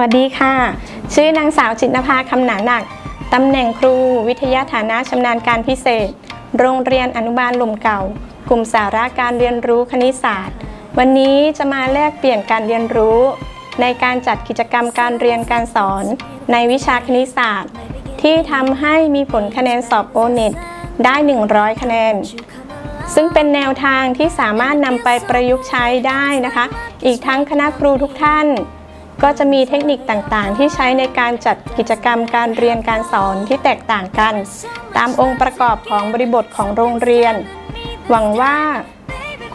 วัสดีค่ะ ชื่อนางสาวจิตนภาคำหนาหนัก ตำแหน่งครู วิทยาฐานะชำนาญการพิเศษ โรงเรียนอนุบาลหลุมเก่า กลุ่มสาระการเรียนรู้คณิตศาสตร์ วันนี้จะมาแลกเปลี่ยนการเรียนรู้ ในการจัดกิจกรรมการเรียนการสอน ในวิชาคณิตศาสตร์ ที่ทำให้มีผลคะแนนสอบโอเน็ตได้ 100 คะแนน ซึ่งเป็นแนวทางที่สามารถนำไปประยุกต์ใช้ได้นะคะ อีกทั้งคณะครูทุกท่าน ก็จะมีเทคนิคต่างๆ ที่ใช้ในการจัดกิจกรรมการเรียนการสอนที่แตกต่างกัน ตามองค์ประกอบของบริบทของโรงเรียน หวังว่า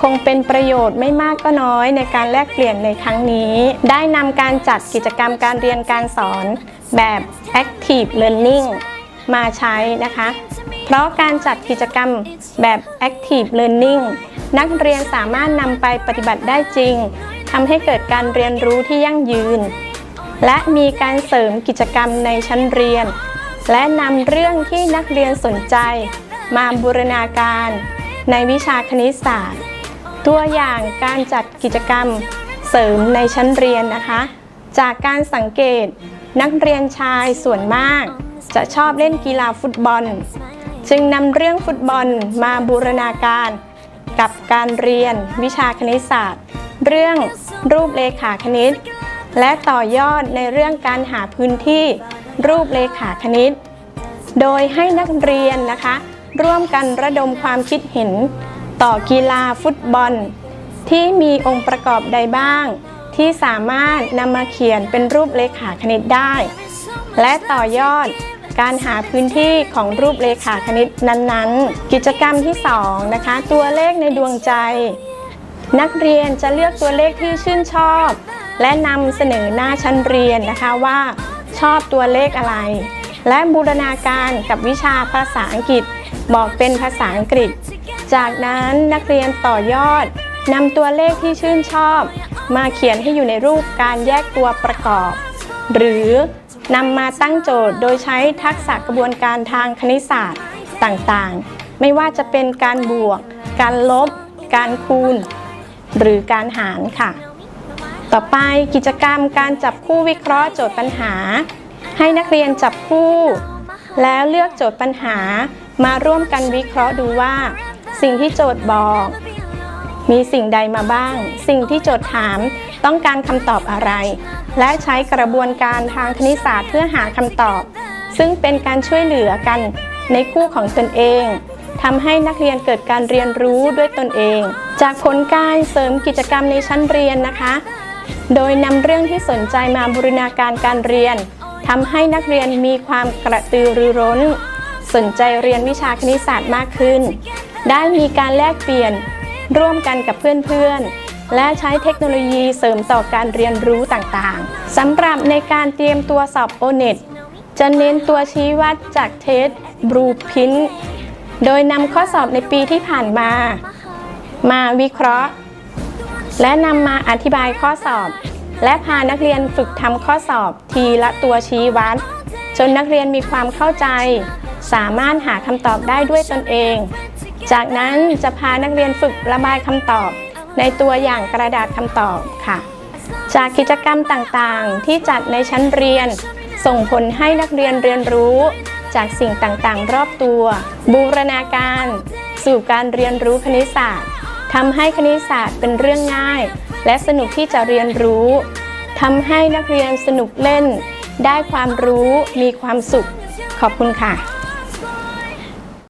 คงเป็นประโยชน์ไม่มากก็น้อยในการแลกเปลี่ยนในครั้งนี้ ได้นำการจัดกิจกรรมการเรียนการสอนแบบ active learning มาใช้นะคะ เพราะการจัดกิจกรรมแบบ active learning นักเรียนสามารถนำไปปฏิบัติได้จริงำให้เกิดการเรียนรู้ที่ยั่งยืน และมีการเสริมกิจกรรมในชั้นเรียน และนำเรื่องที่นักเรียนสนใจ มาบูรณาการ ในวิชาคณิตศาสตร์ ตัวอย่างการจัดกิจกรรมเสริมในชั้นเรียนนะคะ จากการสังเกตนักเรียนชายส่วนมาก จะชอบเล่นกีฬาฟุตบอล จึงนำเรื่องฟุตบอลมาบูรณาการ กับการเรียนวิชาคณิตศาสตร์ เรื่อง รูปเลขาคณิต และต่อยอดในเรื่องการหาพื้นที่ รูปเลขาคณิต โดยให้นักเรียนนะคะ ร่วมกันระดมความคิดเห็น ต่อกีฬาฟุตบอล ที่มีองค์ประกอบใดบ้าง ที่สามารถนำมาเขียนเป็นรูปเลขาคณิตได้ และต่อยอดการหาพื้นที่ของรูปเลขาคณิตนั้นๆ กิจกรรมที่ 2 นะคะ ตัวเลขในดวงใจ นักเรียนจะเลือกตัวเลขที่ชื่นชอบ และนำเสนอหน้าชั้นเรียนนะคะว่า ชอบตัวเลขอะไร และบูรณาการกับวิชาภาษาอังกฤษ บอกเป็นภาษาอังกฤษ จากนั้นนักเรียนต่อยอดนำตัวเลขที่ชื่นชอบ มาเขียนให้อยู่ในรูปการแยกตัวประกอบ หรือนำมาตั้งโจทย์โดยใช้ทักษะกระบวนการทางคณิตศาสตร์ต่างๆ ไม่ว่าจะเป็นการบวก การลบ การคูณ หรือการหารค่ะ ต่อไปกิจกรรมการจับคู่วิเคราะห์โจทย์ปัญหา ให้นักเรียนจับคู่ แล้วเลือกโจทย์ปัญหามาร่วมกันวิเคราะห์ดูว่า สิ่งที่โจทย์บอก มีสิ่งใดมาบ้าง สิ่งที่โจทย์ถามต้องการคำตอบอะไร และใช้กระบวนการทางคณิตศาสตร์เพื่อหาคำตอบ ซึ่งเป็นการช่วยเหลือกันในคู่ของตนเอง ทำให้นักเรียนเกิดการเรียนรู้ด้วยตนเอง จากผลการเสริมกิจกรรมในชั้นเรียนนะคะ โดยนำเรื่องที่สนใจมาบูรณาการการเรียนทำให้นักเรียนมีความกระตือรือร้น สนใจเรียนวิชาคณิตศาสตร์มากขึ้น ได้มีการแลกเปลี่ยนร่วมกันกับเพื่อนๆ และใช้เทคโนโลยีเสริมต่อการเรียนรู้ต่างๆสำหรับในการเตรียมตัวสอบโอเน็ตจะเน้นตัวชี้วัดจากเทสบลูพิน โดยนำข้อสอบในปีที่ผ่านมา มาวิเคราะห์ และนำมาอธิบายข้อสอบ และพานักเรียนฝึกทำข้อสอบทีละตัวชี้วัด จนนักเรียนมีความเข้าใจ สามารถหาคำตอบได้ด้วยตนเอง จากนั้นจะพานักเรียนฝึกระบายคำตอบ ในตัวอย่างกระดาษคำตอบค่ะ จากกิจกรรมต่างๆ ที่จัดในชั้นเรียน ส่งผลให้นักเรียนเรียนรู้ จากสิ่งต่างๆ รอบตัว บูรณาการ สู่การเรียนรู้คณิตศาสตร์ทำให้คณิตศาสตร์เป็นเรื่องง่าย และสนุกที่จะเรียนรู้ทำให้นักเรียนสนุกเล่น ได้ความรู้มีความสุข ขอบคุณค่ะ